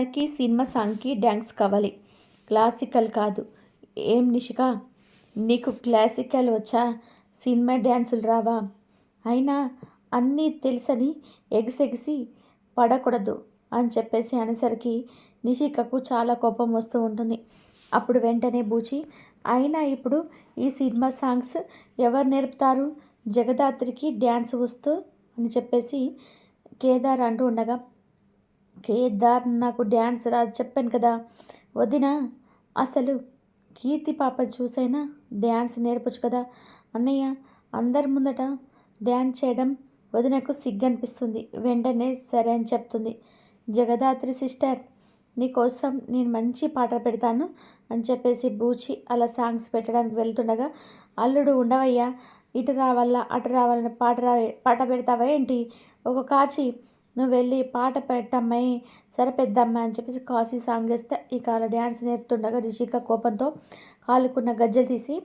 మనకి సినిమా సాంగ్కి డ్యాన్స్ కావాలి. క్లాసికల్ కాదు. ఏం నిషిక? నీకు క్లాసికల్ వచ్చా? సినిమా డ్యాన్సులు రావా? అయినా అన్నీ తెలుసని ఎగిసెగిసి పడకూడదు అని చెప్పేసి అనేసరికి నిషికకు చాలా కోపం వస్తూ ఉంటుంది. అప్పుడు వెంటనే బూచి అయినా ఇప్పుడు ఈ సినిమా సాంగ్స్ ఎవరు నేర్పుతారు? జగదాత్రికి డ్యాన్స్ వస్తూ అని చెప్పేసి కేదార్ అంటూ ఉండగా కేదార్ నాకు డ్యాన్స్ రాదు చెప్పాను కదా. వదిన అసలు కీర్తి పాప చూసైనా డ్యాన్స్ నేర్పచ్చు కదా? అన్నయ్య అందరి ముందట డ్యాన్స్ చేయడం వదినకు సిగ్గు అనిపిస్తుంది వెంటనే సరే అని చెప్తుంది. జగదాత్రి సిస్టర్ నీకోసం నేను మంచి పాట పెడతాను అని చెప్పేసి బూచి అలా సాంగ్స్ పెట్టడానికి వెళ్తుండగా అల్లుడు ఉండవయ్యా ఇటు రావాలా అటు రావాలని పాట రా పాట పెడతావా ఏంటి? ఒక కాచి నువ్వు వెళ్ళి పాట పెట్టమ్మాయి. సరే పెద్దమ్మాయి అని చెప్పేసి కాశీ సాంగ్ వేస్తే ఈ కాల డ్యాన్స్ నేర్పుతుండగా రిషిక కోపంతో కాలుకున్న గజ్జలు తీసి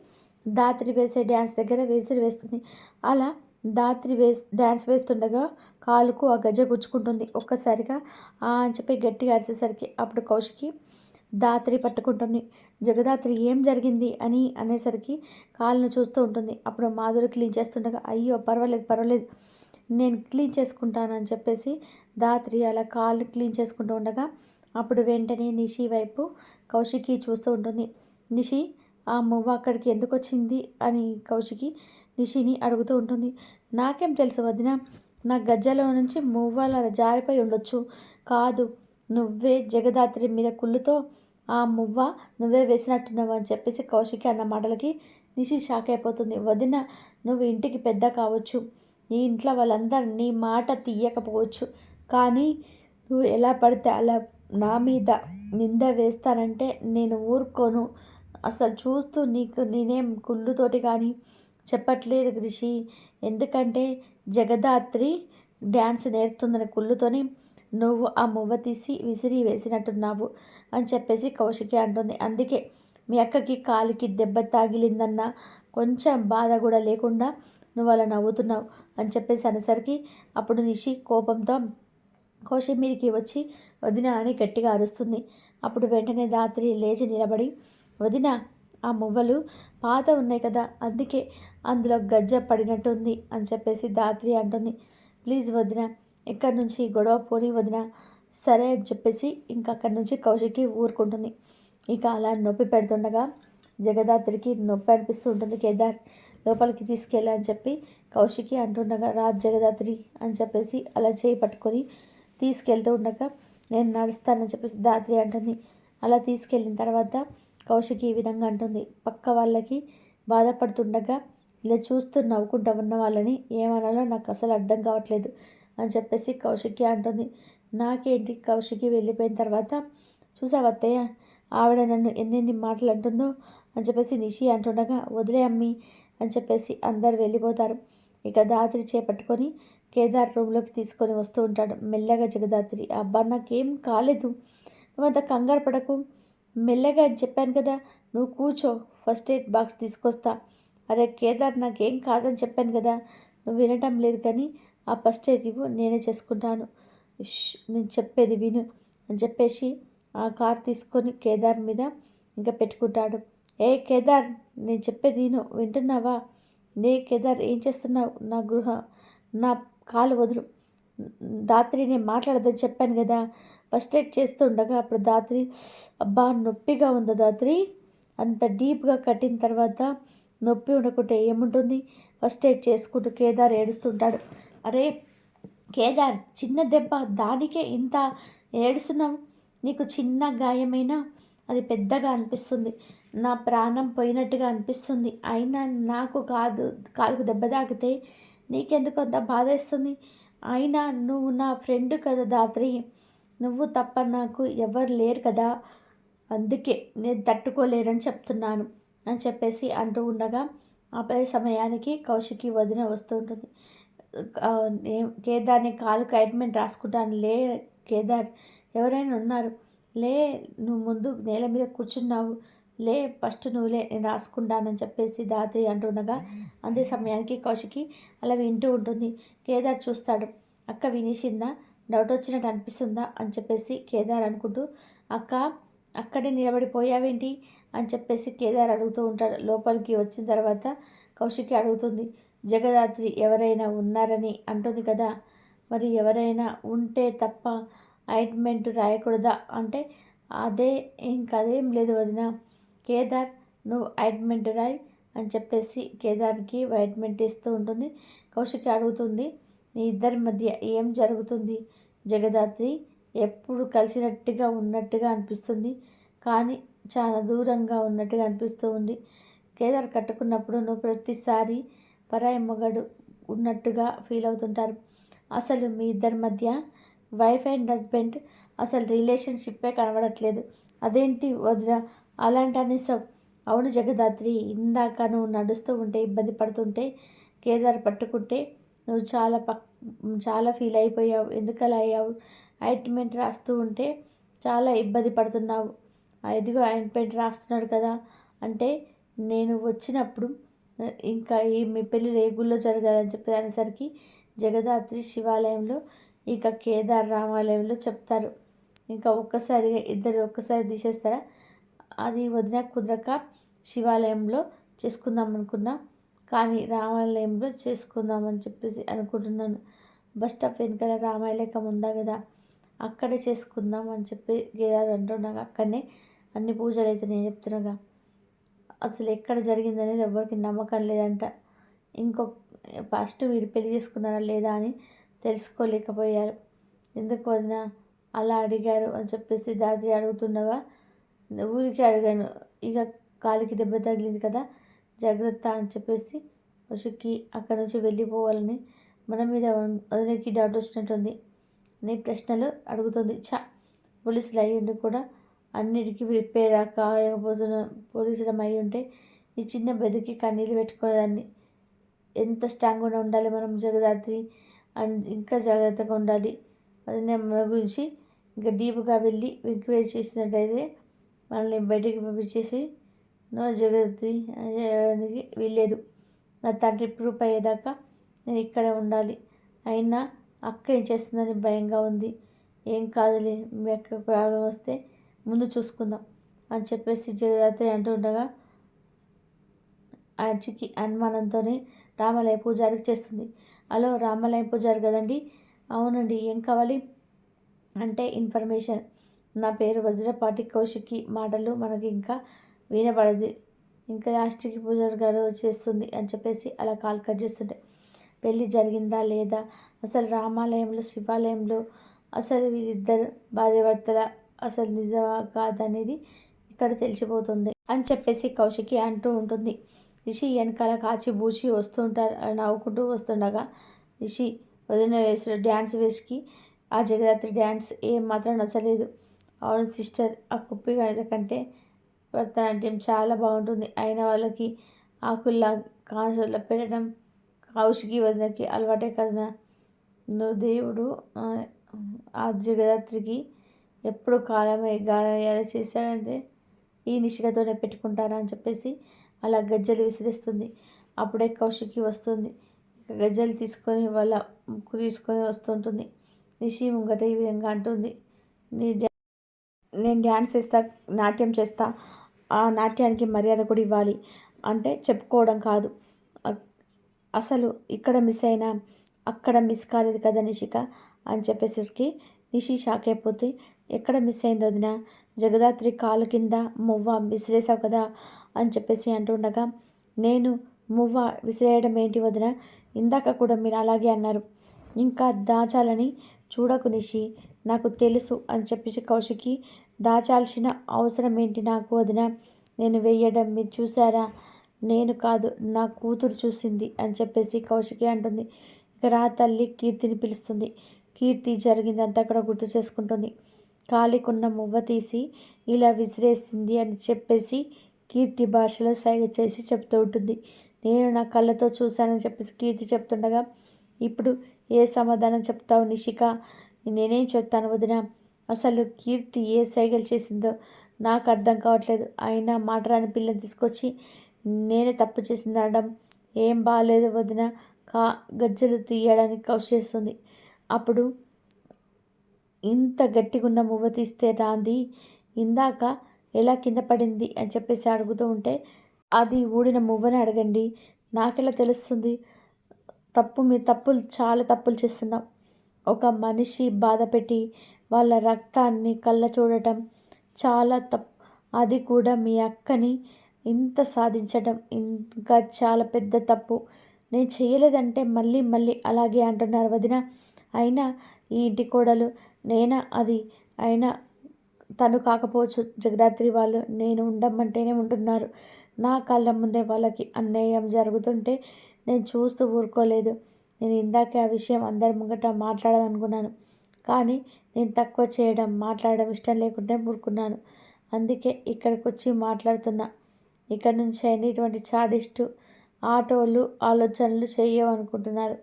దాత్రి వేసే డ్యాన్స్ దగ్గర వేసిరి వేస్తుంది. అలా దాత్రి వేస్ డ్యాన్స్ వేస్తుండగా కాలుకు ఆ గజ్జ గుచ్చుకుంటుంది. ఒక్కసారిగా ఆ అని చెప్పి గట్టిగా అరిసేసరికి అప్పుడు కౌశికి దాత్రి పట్టుకుంటుంది. జగదాత్రి ఏం జరిగింది అని అనేసరికి కాళ్ళను చూస్తూ ఉంటుంది. అప్పుడు మాధురి క్లీన్ చేస్తుండగా అయ్యో పర్వాలేదు పర్వాలేదు. నేను క్లీన్ చేసుకుంటానని చెప్పేసి దాత్రి అలా కాళ్ళు క్లీన్ చేసుకుంటూ ఉండగా అప్పుడు వెంటనే నిషి వైపు కౌశికి చూస్తూ ఉంటుంది. నిషి ఆ మువ్వ అక్కడికి ఎందుకు వచ్చింది? అని కౌశికి నిషిని అడుగుతూ ఉంటుంది. నాకేం తెలుసు వదిన నా గజ్జలో నుంచి మువ్వల జారిపోయి ఉండొచ్చు. కాదు నువ్వే జగదాత్రి మీద కుళ్ళుతో ఆ మువ్వ నువ్వే వేసినట్టున్నావు అని చెప్పేసి కౌశికి అన్న మాటలకి నిషి షాక్ అయిపోతుంది. వదిన నువ్వు ఇంటికి పెద్ద కావచ్చు. నీ ఇంట్లో వాళ్ళందరూ నీ మాట తీయకపోవచ్చు. కానీ నువ్వు ఎలా పడితే అలా నా మీద నింద వేస్తానంటే నేను ఊరుకోను. అసలు చూస్తూ నీకు నేనేం కుళ్ళుతోటి కానీ చెప్పట్లేదు రిషి. ఎందుకంటే జగదాత్రి డ్యాన్స్ నేర్పుతుందని కుళ్ళుతోని నువ్వు ఆ మువ్వ తీసి విసిరి వేసినట్టున్నావు అని చెప్పేసి కౌశికి అంటుంది. అందుకే మీ అక్కకి కాలికి దెబ్బ తాగిలిందన్న కొంచెం బాధ కూడా లేకుండా నువ్వు అలా నవ్వుతున్నావు అని చెప్పేసి అనేసరికి అప్పుడు నిషి కోపంతో కోశి మీదకి వచ్చి వదిన అని గట్టిగా అరుస్తుంది. అప్పుడు వెంటనే దాత్రి లేచి నిలబడి వదిన ఆ మువ్వలు పాత ఉన్నాయి కదా అందుకే అందులో గజ్జ పడినట్టుంది అని చెప్పేసి దాత్రి అంటుంది. ప్లీజ్ వదిన ఇక్కడి నుంచి గొడవ పోని వదిన సరే అని చెప్పేసి ఇంకా అక్కడి నుంచి కౌశికి ఊరుకుంటుంది. ఇక అలా నొప్పి పెడుతుండగా జగదాత్రికి నొప్పి అనిపిస్తూ ఉంటుంది. కేదార్ లోపలికి తీసుకెళ్ళి అని చెప్పి కౌశికి అంటుండగా రాజ్ జగదాత్రి అని చెప్పేసి అలా చేయి పట్టుకొని తీసుకెళ్తూ ఉండగా నేను నడుస్తానని చెప్పేసి దాత్రి అంటుంది. అలా తీసుకెళ్ళిన తర్వాత కౌశికి ఈ విధంగా అంటుంది. పక్క వాళ్ళకి బాధపడుతుండగా ఇలా చూస్తూ నవ్వుకుంటూ ఉన్న వాళ్ళని ఏమనాలో నాకు అసలు అర్థం కావట్లేదు అని చెప్పేసి కౌశికి అంటుంది. నాకేంటి? కౌశికి వెళ్ళిపోయిన తర్వాత చూసావత్తయ్య ఆవిడ నన్ను ఎన్నెన్ని మాటలు అంటుందో అని చెప్పేసి నిషి అంటుండగా వదిలే అమ్మి. అని చెప్పేసి అందరు వెళ్ళిపోతారు. ఇక దాత్రి చేపట్టుకొని కేదార్ రూమ్లోకి తీసుకొని వస్తూ ఉంటాడు. మెల్లగా జగదాత్రి అబ్బా నాకేం కాలేదు. నువ్వంత కంగారు పడకు. మెల్లగా అని చెప్పాను కదా నువ్వు కూర్చో. ఫస్ట్ ఎయిడ్ బాక్స్ తీసుకొస్తా. అరే కేదార్ నాకేం కాదని చెప్పాను కదా. నువ్వు వినటం లేదు కానీ ఆ ఫస్ట్ ఎయిడ్ ఇవ్వు నేనే చేసుకుంటాను. నేను చెప్పేది విను అని చెప్పేసి ఆ కార్ తీసుకొని కేదార్ మీద ఇంకా పెట్టుకుంటాడు. ఏ కేదార్ నేను చెప్పేది నేను వింటున్నావా? నే కేదార్ ఏం చేస్తున్నావు? నా గృహ నా కాలు వదులు. దాత్రి నేను మాట్లాడదని చెప్పాను కదా. ఫస్ట్ ఎయిడ్ చేస్తూ ఉండగా అప్పుడు దాత్రి అబ్బా నొప్పిగా ఉందా దాత్రి? అంత డీప్గా కట్టిన తర్వాత నొప్పి ఉండకుంటే ఏముంటుంది? ఫస్ట్ ఎయిడ్ చేసుకుంటూ కేదార్ ఏడుస్తుంటాడు. అరే కేదార్ చిన్న దెబ్బ దానికే ఇంత ఏడుస్తున్నావు? నీకు చిన్న గాయమైనా? అది పెద్దగా అనిపిస్తుంది. నా ప్రాణం పోయినట్టుగా అనిపిస్తుంది. అయినా నాకు కాదు కాలుకు దెబ్బ తాకితే నీకెందుకు అంత బాధేస్తుంది అయినా నువ్వు నా ఫ్రెండ్ కదా దాత్రి. నువ్వు తప్ప నాకు ఎవరు లేరు కదా. అందుకే నేను తట్టుకోలేరని చెప్తున్నాను అని చెప్పేసి అంటూ ఉండగా అదే సమయానికి కౌశికి వదిన వస్తూ ఉంటుంది. కేదార్ని కాలు కైట్మెంట్ రాసుకుంటాను. లే కేదార్ ఎవరైనా ఉన్నారు. లే నువ్వు ముందు నేల మీద కూర్చున్నావు. లే ఫస్ట్ నువ్వులే నేను రాసుకుంటానని చెప్పేసి దాత్రి అంటుండగా అదే సమయానికి కౌశికి అలా వింటూ ఉంటుంది. కేదార్ చూస్తాడు. అక్క వినేసిందా? డౌట్ వచ్చినట్టు అనిపిస్తుందా? అని చెప్పేసి కేదార్ అనుకుంటూ అక్క అక్కడే నిలబడిపోయావేంటి? అని చెప్పేసి కేదార్ అడుగుతూ ఉంటాడు. లోపలికి వచ్చిన తర్వాత కౌశికి అడుగుతుంది జగదాత్రి ఎవరైనా ఉన్నారని అంటుంది కదా. మరి ఎవరైనా ఉంటే తప్ప అయింట్మెంట్ రాయకూడదా? అంటే అదే ఇంకదేం లేదు వదిన. కేదార్ నువ్వు ఆయింట్మెంట్ రాయి అని చెప్పేసి కేదార్కి ఆయింట్మెంట్ ఇస్తూ ఉంటుంది. కౌశికి అడుగుతుంది మీ ఇద్దరి మధ్య ఏం జరుగుతుంది? జగదాత్రి ఎప్పుడు కలిసినట్టుగా ఉన్నట్టుగా అనిపిస్తుంది కానీ చాలా దూరంగా ఉన్నట్టుగా అనిపిస్తూ ఉంది. కేదార్ కట్టుకున్నప్పుడు నువ్వు ప్రతిసారి పరాయి మొగడు ఉన్నట్టుగా ఫీల్ అవుతుంటారు. అసలు మీ ఇద్దరి మధ్య వైఫ్ అండ్ హస్బెండ్ అసలు రిలేషన్షిప్పే కనబడట్లేదు. అదేంటి వదిన? అలాంటి అనేసావు అవును జగదాత్రి ఇందాక నువ్వు నడుస్తూ ఉంటే ఇబ్బంది పడుతుంటే కేదార్ పట్టుకుంటే నువ్వు చాలా పక్ చాలా ఫీల్ అయిపోయావు. ఎందుకలా అయ్యావు? ఆయింట్మెంట్ రాస్తూ ఉంటే చాలా ఇబ్బంది పడుతున్నావు. ఇదిగో ఆయింట్మెంట్ రాస్తున్నాడు కదా అంటే నేను వచ్చినప్పుడు ఇంకా ఈ మీ పెళ్ళి రేగుల్లో జరగాలని చెప్పి అనేసరికి జగదాత్రి శివాలయంలో ఇక కేదార్ రామాలయంలో చెప్తారు. ఇంకా ఒక్కసారిగా ఇద్దరు ఒక్కసారి తీసేస్తారా? అది వదిన కుదరక శివాలయంలో చేసుకుందాం అనుకున్నా. కానీ రామాలయంలో చేసుకుందామని చెప్పేసి అనుకుంటున్నాను. బస్ స్టాప్ వెనకాల రామాయలేకం ఉందా కదా? అక్కడే చేసుకుందాం అని చెప్పి గేదారు అంటున్నాగా. అక్కడనే అన్ని పూజలు అయితే నేను చెప్తున్నాగా. అసలు ఎక్కడ జరిగిందనేది ఎవరికి నమ్మకం లేదంట. ఇంకో ఫస్ట్ వీడు పెళ్ళి చేసుకున్నారా లేదా అని తెలుసుకోలేకపోయారు. ఎందుకు వదిన? అలా అడిగారు అని చెప్పేసి దాత్రి అడుగుతుండగా ఊరికి అడిగాను ఇక కాలికి దెబ్బ తగిలింది కదా జాగ్రత్త అని చెప్పేసి వసుకి అక్కడి నుంచి వెళ్ళిపోవాలని మన మీద వదినకి డౌట్ వచ్చినట్టుంది. నీ ప్రశ్నలు అడుగుతుంది. చా పోలీసులు అయ్యుండి కూడా అన్నిటికీ ప్రిపేర్ కాకపోతున్న పోలీసులు అయి ఉంటే ఈ చిన్న బెదికి కన్నీళ్ళు పెట్టుకోదాన్ని ఎంత స్ట్రాంగ్గా ఉండాలి మనం జగదాత్రి? ఇంకా జాగ్రత్తగా ఉండాలి. అది మన గురించి ఇంకా డీప్గా వెళ్ళి ఎంక్వైరీ చేసినట్టయితే మనల్ని బయటికి పంపించేసి నో జగదాత్రి చేయడానికి వీల్లేదు. నా తండ్రి ప్రూఫ్ అయ్యేదాకా నేను ఇక్కడే ఉండాలి. అయినా అక్క ఏం చేస్తుందని భయంగా ఉంది. ఏం కాదులే మీ అక్క ప్రాబ్లం వస్తే ముందు చూసుకుందాం అని చెప్పేసి జగదాత్రి అంటుండగా ఆచికి అనుమానంతోనే రామాలయ పూజారికి చేస్తుంది. హలో రామాలయ పూజారి కదండి. అవునండి ఏం కావాలి? అంటే ఇన్ఫర్మేషన్. నా పేరు వజ్రపాటి కౌశికి. మాటలు మనకి ఇంకా వినబడదు. ఇంకా లాస్ట్కి పూజారి గారు చేస్తుంది అని చెప్పేసి అలా కాల్ కట్ చేస్తుంటే పెళ్ళి జరిగిందా లేదా? అసలు రామాలయంలో శివాలయంలో అసలు వీరిద్దరు భార్యభర్తల అసలు నిజమా కాదనేది ఇక్కడ తెలిసిపోతుంది అని చెప్పేసి కౌశికి అంటూ ఉంటుంది. రిషి వెనకాల కాచి బూచి వస్తుంటారు నవ్వుకుంటూ వస్తుండగా రిషి వదిన వేసిన డ్యాన్స్ వేసికి ఆ జగదాత్రి డ్యాన్స్ ఏం మాత్రం నచ్చలేదు. అవును సిస్టర్ ఆ కుప్పి గణిత కంటే భరతనాట్యం చాలా బాగుంటుంది. అయిన వాళ్ళకి ఆకుల్లా కాసుల పెట్టడం కౌశికి వదినకి అలవాటే కదా నువ్వు దేవుడు ఆ జగదాత్రికి ఎప్పుడు కాలమే గాయాలు చేశాడంటే ఈ నిషికతోనే పెట్టుకుంటారా అని చెప్పేసి అలా గజ్జలు విసిరిస్తుంది. అప్పుడే కౌశికి వస్తుంది. గజ్జలు తీసుకొని వాళ్ళ ముక్కు తీసుకొని వస్తుంటుంది. నిషి ముంగట ఈ విధంగా అంటుంది. నీ నేను డ్యాన్స్ చేస్తా నాట్యం చేస్తా ఆ నాట్యానికి మర్యాద కూడా ఇవ్వాలి అంటే చెప్పుకోవడం కాదు. అసలు ఇక్కడ మిస్ అయినా అక్కడ మిస్ కాలేదు కదా నిషిక అని చెప్పేసరికి నిషి షాక్ అయిపోతే ఎక్కడ మిస్ అయింది వదిన? జగదాత్రి కాలు కింద మువ్వ విసిరేసావు కదా అని చెప్పేసి అంటుండగా నేను మువ్వ విసిరేయడం ఏంటి వదిన? ఇందాక కూడా మీరు అలాగే అన్నారు. ఇంకా దాచాలని చూడకు నిషి నాకు తెలుసు అని చెప్పేసి కౌశికి దాచాల్సిన అవసరం ఏంటి నాకు వదిన? నేను వెయ్యడం మీరు చూసారా నేను కాదు నా కూతురు చూసింది అని చెప్పేసి కౌశికి అంటుంది. ఇక రా తల్లి కీర్తిని పిలుస్తుంది. కీర్తి జరిగిందంతా అక్కడ గుర్తు చేసుకుంటుంది. కాలికున్న మువ్వ తీసి ఇలా విసిరేసింది అని చెప్పేసి కీర్తి భాషలో సైగ చేసి చెప్తూ ఉంటుంది. నేను నా కళ్ళతో చూశానని చెప్పేసి కీర్తి చెప్తుండగా ఇప్పుడు ఏ సమాధానం చెప్తావు నిషిక? నేనేం చెప్తాను వదిన? అసలు కీర్తి ఏ సైగలు చేసిందో నాకు అర్థం కావట్లేదు. అయినా మాటరాని పిల్లని తీసుకొచ్చి నేనే తప్పు చేసింది అనడం ఏం బాగాలేదు వదిన. కా గజ్జలు తీయడానికి కౌశేస్తుంది. అప్పుడు ఇంత గట్టిగా ఉన్న మువ్వ తీస్తే రాంది. ఇందాక ఎలా కింద పడింది అని చెప్పేసి అడుగుతూ ఉంటే అది ఊడిన మువ్వని అడగండి. నాకెలా తెలుస్తుంది? తప్పు మీ తప్పులు చాలా తప్పులు చేస్తున్నాం ఒక మనిషి బాధ పెట్టి వాళ్ళ రక్తాన్ని కళ్ళ చూడటం చాలా తప్పు. అది కూడా మీ అక్కని ఇంత సాధించడం ఇంకా చాలా పెద్ద తప్పు. నేను చేయలేదంటే మళ్ళీ మళ్ళీ అలాగే అంటున్నారు వదిన. అయినా ఈ ఇంటి కోడలు నేనా? అది అయినా తను కాకపోవచ్చు. జగదాత్రి వాళ్ళు నేను ఉండమంటేనే ఉంటున్నారు. నా కళ్ళ ముందే వాళ్ళకి అన్యాయం జరుగుతుంటే నేను చూస్తూ ఊరుకోలేదు. నేను ఇందాకే ఆ విషయం అందరి ముంగట మాట్లాడాలనుకున్నాను. కానీ నేను తక్కువ చేయడం మాట్లాడడం ఇష్టం లేకుంటే ఊరుకున్నాను అందుకే ఇక్కడికి వచ్చి మాట్లాడుతున్నా. ఇక్కడ నుంచి అయినా ఇటువంటి చాడిస్టు ఆటోలు ఆలోచనలు చేయవనుకుంటున్నారు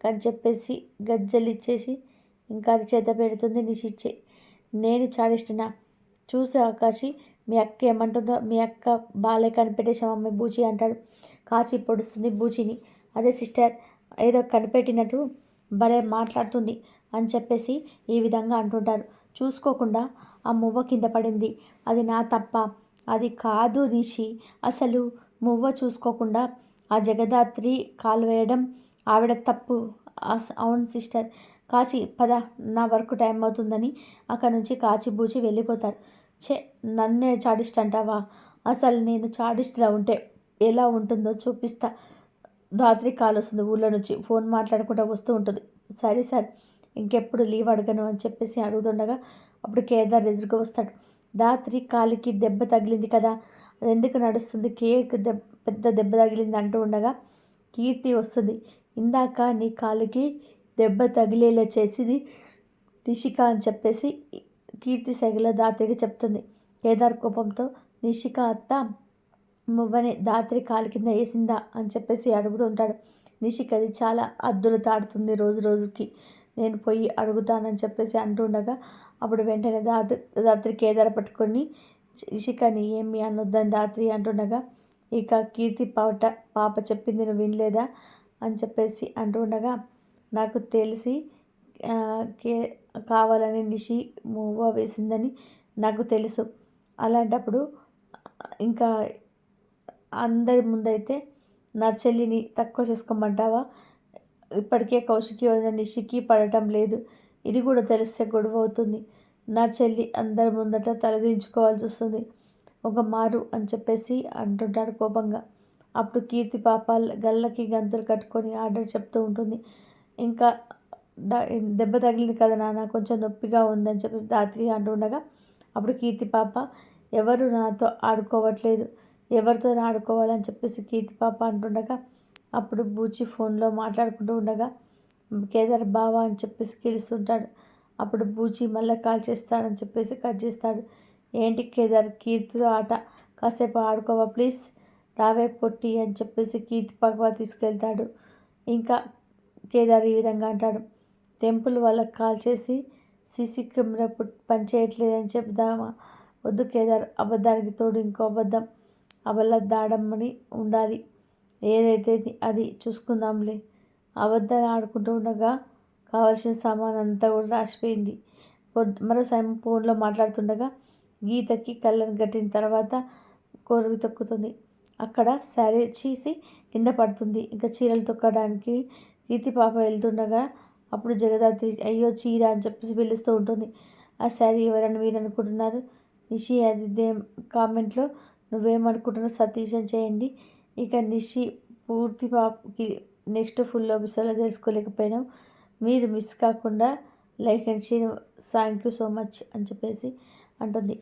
కానీ చెప్పేసి గజ్జలు ఇచ్చేసి ఇంకా అది చేత పెడుతుంది నిశిచ్చే. నేను చాడిస్తున్నా చూసే ఆకాశి మీ అక్క ఏమంటుందో మీ అక్క బాలే కనిపెట్టేశామమ్మ బూచి అంటాడు. కాచి పొడుస్తుంది బూచిని. అదే సిస్టర్ ఏదో కనిపెట్టినట్టు భలే మాట్లాడుతుంది అని చెప్పేసి ఈ విధంగా అంటుంటారు. చూసుకోకుండా ఆ మువ్వ కింద పడింది. అది నా తప్ప అది కాదు నిషి. అసలు మువ్వ చూసుకోకుండా ఆ జగదాత్రి కాలు వేయడం ఆవిడ తప్పు. అవును సిస్టర్. కాచి పద నా వర్క్ టైం అవుతుందని అక్కడ నుంచి కాచి బూచి వెళ్ళిపోతారు. చే నన్నే చాడిస్ట్ అంటావా అసలు నేను చాడిస్ట్లా ఉంటే ఎలా ఉంటుందో చూపిస్తా. ధాత్రి కాల్ వస్తుంది ఊళ్ళో నుంచి. ఫోన్ మాట్లాడుకుంటూ వస్తూ ఉంటుంది. సరే సార్ ఇంకెప్పుడు లీవ్ అడగను అని చెప్పేసి అడుగుతుండగా అప్పుడు కేదార్ ఎదురుగా వస్తాడు. రాత్రి కాలికి దెబ్బ తగిలింది కదా అది ఎందుకు నడుస్తుంది? కేక్ దెబ్బ పెద్ద దెబ్బ తగిలింది అంటూ ఉండగా కీర్తి వస్తుంది. ఇందాక నీ కాలుకి దెబ్బ తగిలేలా చేసింది నిషిక అని చెప్పేసి కీర్తి సైకిలో దాత్రికి చెప్తుంది. కేదార్ కోపంతో నిషిక అత్త మువ్వని దాత్రి కాలు కింద వేసిందా అని చెప్పేసి అడుగుతుంటాడు నిషికది చాలా అద్దులు తాడుతుంది రోజు రోజుకి. నేను పోయి అడుగుతానని చెప్పేసి అంటుండగా అప్పుడు వెంటనే దాత్రి దాత్రి కేదార పట్టుకొని ఇషికని ఏమి అనొద్దని దాత్రి అంటుండగా ఇక కీర్తి పాట పాప చెప్పింది నువ్వు వినలేదా అని చెప్పేసి అంటుండగా నాకు తెలిసి కే కావాలని నిషి మూవ వేసిందని నాకు తెలుసు. అలాంటప్పుడు ఇంకా అందరి ముందైతే నా చెల్లిని తక్కువ చేసుకోమంటావా? ఇప్పటికే కౌశికి వదిన నిషికి పడటం లేదు. ఇది కూడా తెలిస్తే గొడవ అవుతుంది. నా చెల్లి అందరి ముందట తలదించుకోవాల్సి వస్తుంది. ఒక మారు అని చెప్పేసి అంటుంటాడు కోపంగా. అప్పుడు కీర్తి పాప గల్లకి గంతులు కట్టుకొని ఆర్డర్ చెప్తూ ఉంటుంది. ఇంకా దెబ్బ తగిలింది కదా నాన్న కొంచెం నొప్పిగా ఉందని చెప్పేసి దాత్రి అంటుండగా అప్పుడు కీర్తి పాప ఎవరు నాతో ఆడుకోవట్లేదు. ఎవరితో ఆడుకోవాలని చెప్పేసి కీర్తి పాప అంటుండగా అప్పుడు బూచి ఫోన్లో మాట్లాడుకుంటూ ఉండగా కేదార్ బావా అని చెప్పేసి గెలుస్తుంటాడు. అప్పుడు బూచి మళ్ళీ కాల్ చేస్తాడని చెప్పేసి కట్ చేస్తాడు. ఏంటి కేదార్ కీర్తి ఆట కాసేపు ఆడుకోవా ప్లీజ్? రావే పొట్టి అని చెప్పేసి కీర్తి పగవా తీసుకెళ్తాడు. ఇంకా కేదార్ ఈ విధంగా అంటాడు. టెంపుల్ వాళ్ళకి కాల్ చేసి సీసీ కెమెరా పనిచేయట్లేదని చెప్దామా? వద్దు కేదార్ అబద్ధానికి తోడు ఇంకో అబద్ధం. అబల్ల దాడమ్మని ఉండాలి. ఏదైతే అది చూసుకుందాంలే. అబద్ధాలు ఆడుకుంటూ ఉండగా కావాల్సిన సామాన్ అంతా కూడా రాసిపోయింది. మరో ఫోన్లో మాట్లాడుతుండగా గీతకి కళ్ళను కట్టిన తర్వాత కోరుకు తొక్కుతుంది. అక్కడ శారీ చీసి కింద పడుతుంది. ఇంకా చీరలు తొక్కడానికి గీతి పాప వెళ్తుండగా అప్పుడు జగదాత్రి అయ్యో చీర అని చెప్పేసి పిలుస్తూ ఉంటుంది. ఆ శారీ ఎవరని మీరు అనుకుంటున్నారు? నిషి అది కామెంట్లో నువ్వేమనుకుంటున్నావు సతీష్ అని చేయండి. ఇక నిషి పూర్తి పాపకి నెక్స్ట్ ఫుల్ ఎపిసోడ్లో తెలుసుకోలేకపోయినాం మీరు మిస్ కాకుండా like and share. Thank you so much అని చెప్పేసి అంటుంది.